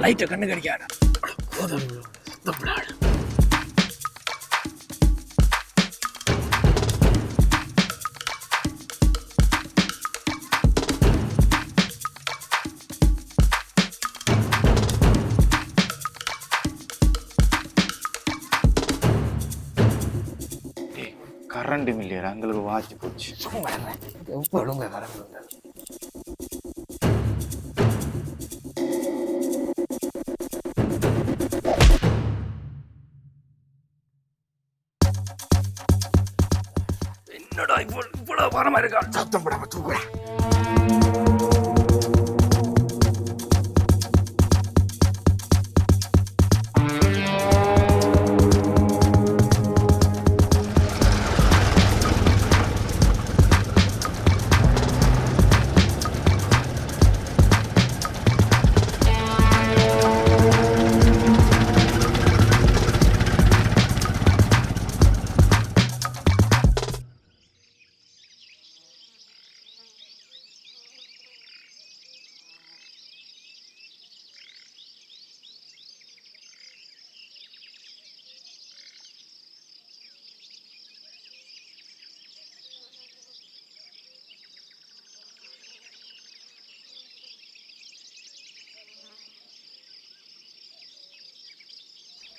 லைட்டை கண்ணு கடிக்காத கரண்ட் இல்லையா எங்களுக்கு வாட்சி போச்சு. ஒழுங்க கரண்ட் என்னடா இவ்வளவு பரமா இருக்கா சத்தம் படாம தூக்குறேன்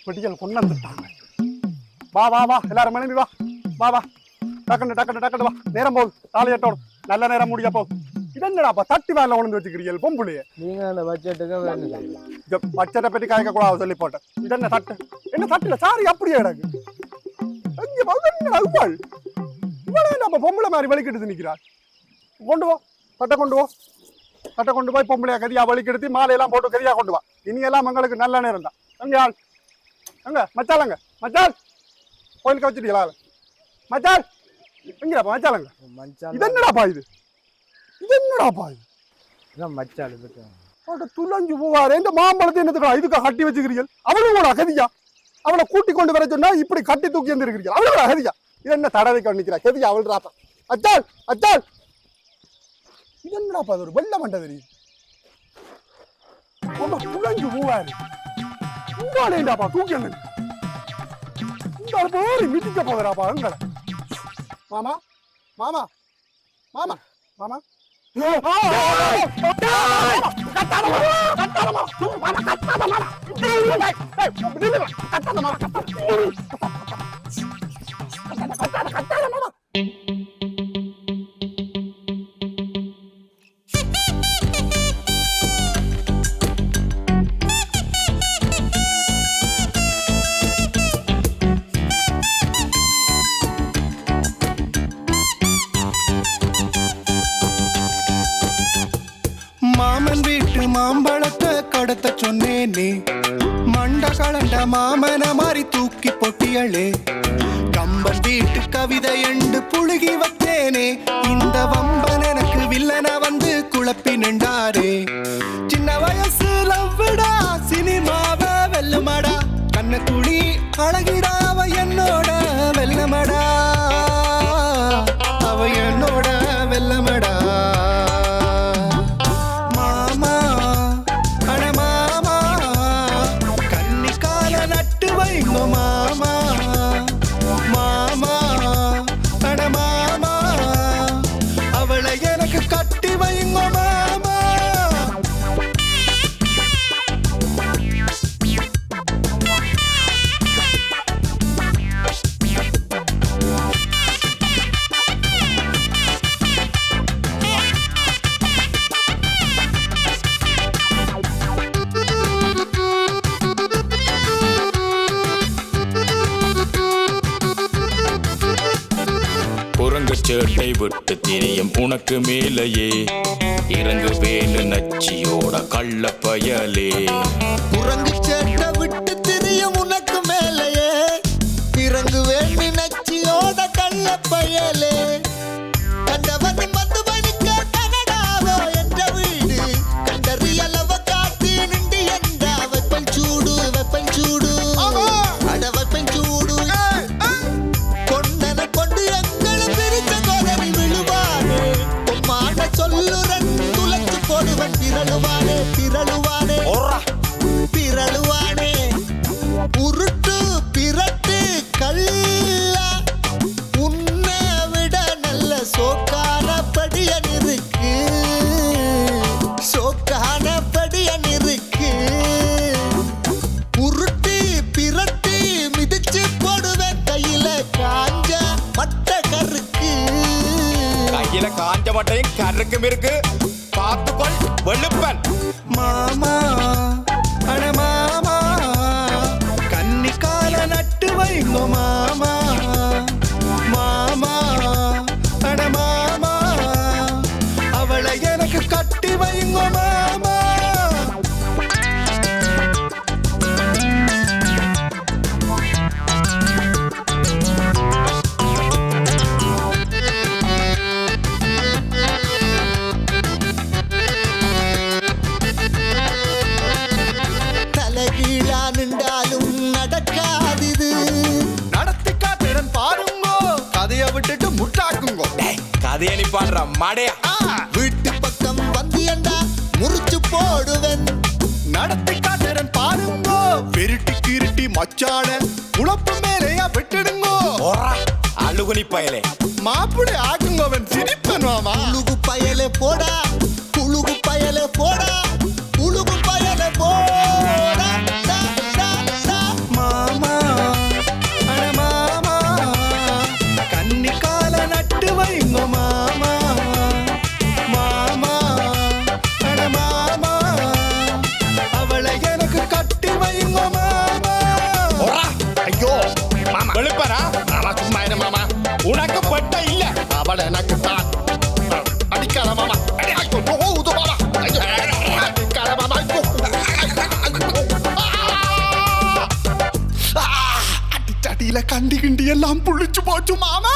வெட்டிகள் கொண்டு வந்துட்டாங்க வா வா வா எல்லாரும் மனைவி வா. வா வா. டக்குன்னு டக்குன்னு டக்குன்னு வா. நேரம் போகுது. தாலி எட்டோடும் நல்ல நேரம் முடிய போகுது. இதென்னடாப்பா தட்டி மேல உணர்ந்து வச்சுக்கிறீங்க பொம்புலையே நீங்க அந்த பட்ஜெட்டுக்கு பட்ஜெட்டை பற்றி காய்க்க கூடாது சொல்லி போட்டேன். இதென்ன தட்டு? என்ன தட்டுல? சாரி அப்படியே எங்க வந்து என்ன அழுவாள் இவ்வளவு நம்ம பொம்பளை மாதிரி வலிக்கெடுத்து நிக்கிறாள். கொண்டு வா தட்டை கொண்டு வா. தட்டை கொண்டு போய் பொம்பளையா கதியா வலிக்கெடுத்து மாலையெல்லாம் போட்டு கதியா கொண்டு வா. இனி எல்லாம் எங்களுக்கு நல்ல நேரம் தான். எங்க மச்சாலங்க மச்சால் கோயிலுக்கு வச்சுட்டீங்களா? மச்சால் எங்கடாப்பா மச்சாலங்க மச்சான் இது என்னடாப்பா இது? இது என்னடாப்பா இது? தான் மச்சான் இதுக்கு அட துளஞ்சு போவாரு. இந்த மாம்பழத்தை என்னத்துக்கா இதுக்கு கட்டி வச்சுக்கிறீர்கள்? அவளும் கூட அகதியா அவளை கூட்டி கொண்டு வர சொன்னா இப்படி கட்டி தூக்கி வந்துருக்கிறீர்கள் அவளும் அகதியா இது என்ன தடவை நிக்கிறா கதியா அவள் ராப்பா அச்சால் அச்சால் இது என்னடாப்பா அது ஒரு வெள்ள மண்டை தெரியுது. துளஞ்சு போவாரு. உங்காலேண்டாப்பா தூக்கி அங்க உங்களை போரி மிதிக்க போகிறாப்பா உங்களை மாமா மாமா மாமா மாமா மாமன் நடத்த சொன்னேனே. மண்ட கலண்ட மாமன மாறி தூக்கி பொட்டியளே. கம்பன் வீட்டு கவிதை எண்டு புழுகி வத்தேனே இந்த வம்பன் எனக்கு வில்லன வந்து குழப்பி நின்றாரே. சேட்டை விட்டு திரியும் உனக்கு மேலேயே. இறங்கு வேலு நச்சியோட கள்ள பயலே. குரங்கு மட்டையும் இருக்குது தலைகீழா நின்றாலும் நடக்காதிது. நடத்தி காட்டுறன் பாருங்கோ. கதைய விட்டுட்டு முட்டாக்குங்கோ. கதையை நீ பாடுற மடையா. வீட்டு பக்கம் வந்தியண்டா முறிச்சு போடுவேன். நடத்தி காட்டுறன் பாருங்கோ. பெருட்டி கிருட்டி மச்சான உழப்பு மேலேயா விட்டுடுங்கோ. அழுகுனி பயலே. மாப்பிளை ஆகுங்கோவன் சிரிப்பன் மாமா புழுகு பயலே போடா. ஆ! கண்டி கிண்டி எல்லாம் புளிச்சு போச்சு மாமா